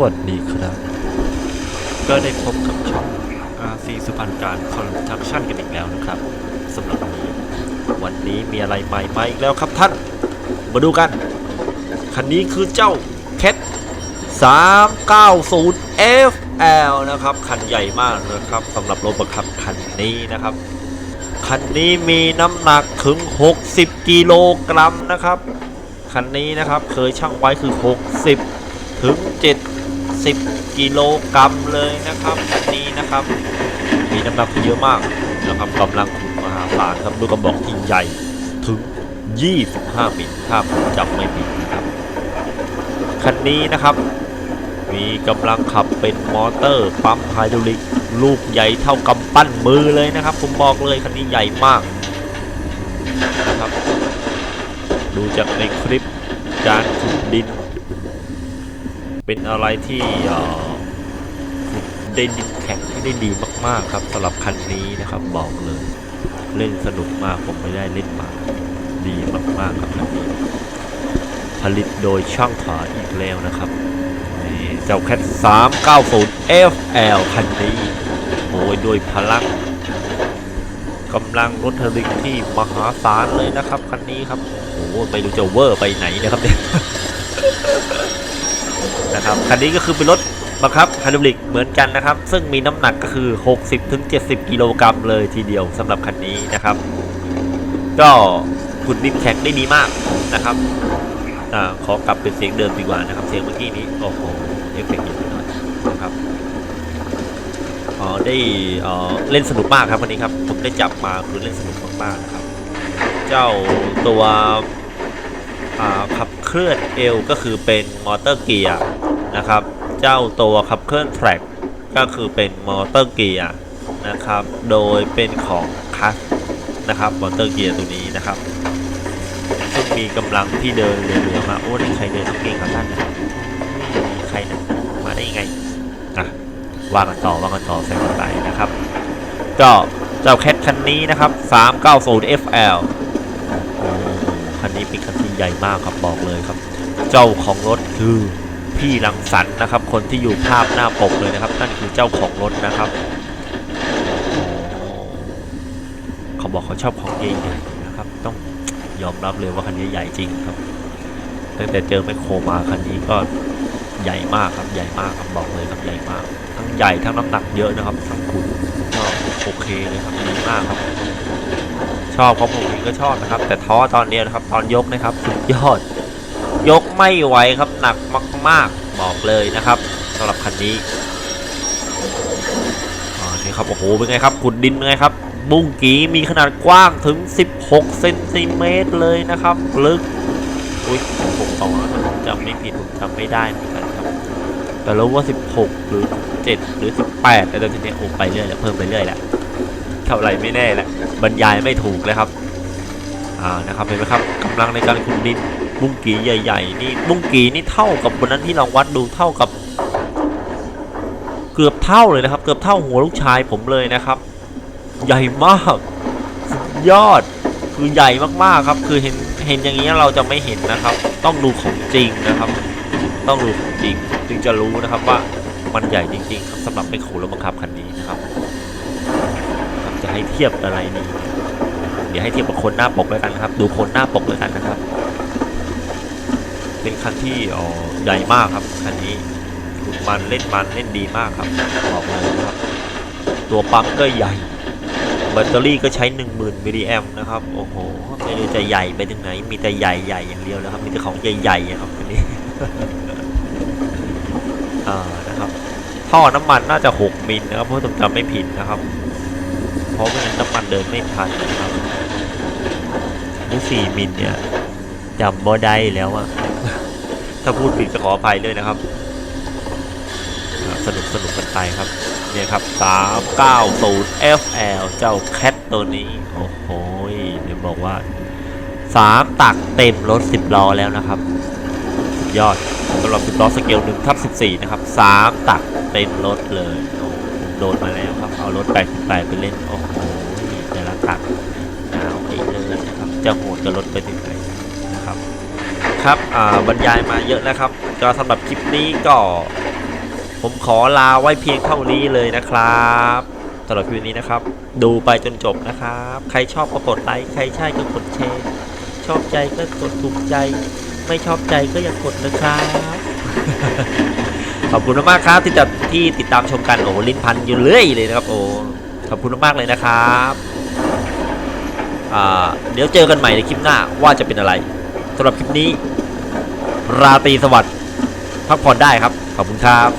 วัสดีครับ ก็ได้พบกับช่อง RC สุพรรณการคอนทักชั่นกันอีกแล้วนะครับสำหรับวันนี้วันนี้มีอะไรใหม่มาอีกแล้วครับท่าน มาดูกัน คันนี้คือเจ้า Cat 390 FL นะครับ คันใหญ่มากนะครับสำหรับรถบังคับคันนี้นะครับ คันนี้มีน้ำหนักถึง 60 กิโลกรัมนะครับ คันนี้นะครับเคยชั่งไว้คือ 60 ถึง 70กิโลกรัมเลยนะครับคันนี้นะครับ มีน้ำหนักเยอะมากนะครับกำลังขุนมหาศาลครับด้วยกระบอกที่ใหญ่ถึง 25มิลถ้าผมจำไม่ผิดนะครับคันนี้นะครับ มีกำลังขับเป็นมอเตอร์ปั๊มไฮดรอลิกลูกใหญ่เท่ากำปั้นมือเลยนะครับ ผมบอกเลยคันนี้ใหญ่มากนะครับ ดูจากในคลิปการขุดดิน เป็นอะไรที่ได้ดิแข็งที่ได้ดีมากๆครับสำหรับคันนี้นะครับบอกเลย เล่นสนุกมากผมไม่ได้เล่นมาดีมากๆครับคันนี้ ผลิตโดยช่างถาอีกแล้วนะครับเจ้าแคท390 FL คันนี้โอ้ยด้วยพลังกำลังรถเทร์ลิงที่มหาศาลเลยนะครับคันนี้ครับโอ้โหไม่รู้จะเวอร์ไปไหนนะครับเนี่ย นะครับคันนี้ก็คือเป็นรถบังคับไฮดรอลิกเหมือนกันนะครับ ซึ่งมีน้ำหนักก็คือ 60-70 กิโลกรัมเลยทีเดียวสำหรับคันนี้นะครับ ก็ขุดดินแข็งได้ดีมากนะครับอ่าขอกลับเป็นเสียงเดิมดีกว่านะครับ เสียงเมื่อกี้นี้โอ้โหเอฟเฟกต์เยอะหน่อยนะครับอ๋อได้อ่อเล่นสนุกมากครับวันนี้ครับ ผมได้จับมาคือเล่นสนุกมากๆนะครับ เจ้าตัวขับเคลื่อนเอลก็คือเป็นมอเตอร์เกียร์ นะครับ เจ้าตัวขับเคลื่อนแทร็กก็คือเป็นมอเตอร์เกียร์นะครับ โดยเป็นของคัสนะครับมอเตอร์เกียร์ตัวนี้นะครับ ซึ่งมีกำลังที่เดินเหลือมาโอ้นี่ใครเดินต้องเก่งครับท่านนะครับนี่ใครนะมาได้ยังไงอะว่ากันต่อว่ากันต่อใส่กันไปนะครับ ก็เจ้าแคทคันนี้นะครับ 390 FL โอ้คันนี้เป็นคันที่ใหญ่มากครับบอกเลยครับ เจ้าของรถคือ พี่รังสรรค์นะครับ คนที่อยู่ภาพหน้าปกเลยนะครับ นั่นคือเจ้าของรถนะครับ เขาบอกเขาชอบของใหญ่ๆนะครับ ต้องยอมรับเลยว่าคันนี้ใหญ่จริงครับตั้งแต่เจอแมคโครมาคันนี้ก็ใหญ่มากครับใหญ่มากครับบอกเลยครับใหญ่มาก ทั้งใหญ่ทั้งน้ำหนักเยอะนะครับทั้งคุณก็โอเคเลยครับดีมากครับ ชอบครับผมเองก็ชอบนะครับ แต่ท้อตอนเดียวนะครับ ตอนยกนะครับสุดยอด ยกไม่ไหวครับหนักมากๆบอกเลยนะครับสำหรับคันนี้อ่านี่ครับโอ้โหเป็นไงครับขุดดินเป็นไงครับ บุ้งกีมีขนาดกว้างถึง 16เซนติเมตรเลยนะครับ ลึกอุ้ยผมต่อนะผมจำไม่ผิดผมจำไม่ได้เหมือนกันครับ แต่รู้ว่า 16 หรือ 7 หรือ 18แต่ตอนนี้โอ้ไปเรื่อยแล้วเพิ่มไปเรื่อยแหละเท่าไรไม่แน่แหละบรรยายไม่ถูกเลยครับอ่านะครับเห็นไหมครับกำลังในการขุดดิน บุ้งกีใหญ่ ๆ นี่บุ้งกีนี่เท่ากับวันนั้นที่เราวัดดูเท่ากับ เกือบเท่าเลยนะครับ เกือบเท่าหัวลูกชายผมเลยนะครับ ใหญ่มากยอดคือใหญ่มากๆครับ คือเห็นเห็นอย่างนี้เราจะไม่เห็นนะครับ ต้องดูของจริงนะครับ ต้องดูของจริงจึงจะรู้นะครับว่ามันใหญ่จริงๆครับสำหรับเป็นโขรถบังคับคันนี้นะครับ จะให้เทียบอะไรนี่เดี๋ยวให้เทียบกับคนหน้าปกแล้วกันครับ ดูคนหน้าปกแล้วกันนะครับ เป็นคันที่อ๋อใหญ่มากครับคันนี้ขุดมันเล่นมันเล่นดีมากครับบอกเลยนะครับ ตัวปั๊มก็ใหญ่แบตเตอรี่ก็ใช้ 10,000มิลลิแอมนะครับโอ้โหไม่รู้จะใหญ่ไปถึงไหน มีแต่ใหญ่ๆอย่างเดียวนะครับมีแต่ของใหญ่ๆนะครับอันนี้อ่านะครับท่อน้ำมันน่าจะ 6 มิลนะครับเพราะผมจำไม่ผิดนะครับ เพราะไม่งั้นน้ำมันเดินไม่ทันนะครับหรือ4มิลเนี่ย จำบ่ได้แล้วอะถ้าพูดผิดก็ขออภัยด้วยนะครับ สนุกสนุกกันไปครับ เนี่ยครับ 390 FL เจ้าแคทตัวนี้ โอ้โหเดี๋ยวบอกว่า 3 ตักเต็มรถ 10ล้อแล้วนะครับยอดสำหรับ10ล้อสเกล1ทับ14 นะครับ 3 ตักเต็มรถเลยโอ้โดนมาแล้วครับ เอารถ88ไปเล่น โอ้โหแต่ละตักหนาวไอ้เลยนะครับ จะโหดกับรถไปถึงไหน ครับบอ่าบรรยายมาเยอะนะครับ ก็สำหรับคลิปนี้ก็ ผมขอลาไว้เพียงเท่านี้เลยนะครับสำหรับคลิปนี้นะครับ ดูไปจนจบนะครับ ใครชอบก็กดไลค์ใครใช่ก็กดแชร์ชอบใจก็กดถูกใจ ไม่ชอบใจก็อย่ากดนะครับขอบคุณมากครับที่จะที่ติดตามชมกันโอ้ลิ้นพันอยู่เรื่อยเลยนะครับโอ้ขอบคุณมากเลยนะครับอ่าเดี๋ยวเจอกันใหม่ในคลิปหน้าว่าจะเป็นอะไร สำหรับคลิปนี้ ราตรีสวัสดิ์พักผ่อนได้ครับ ขอบคุณครับ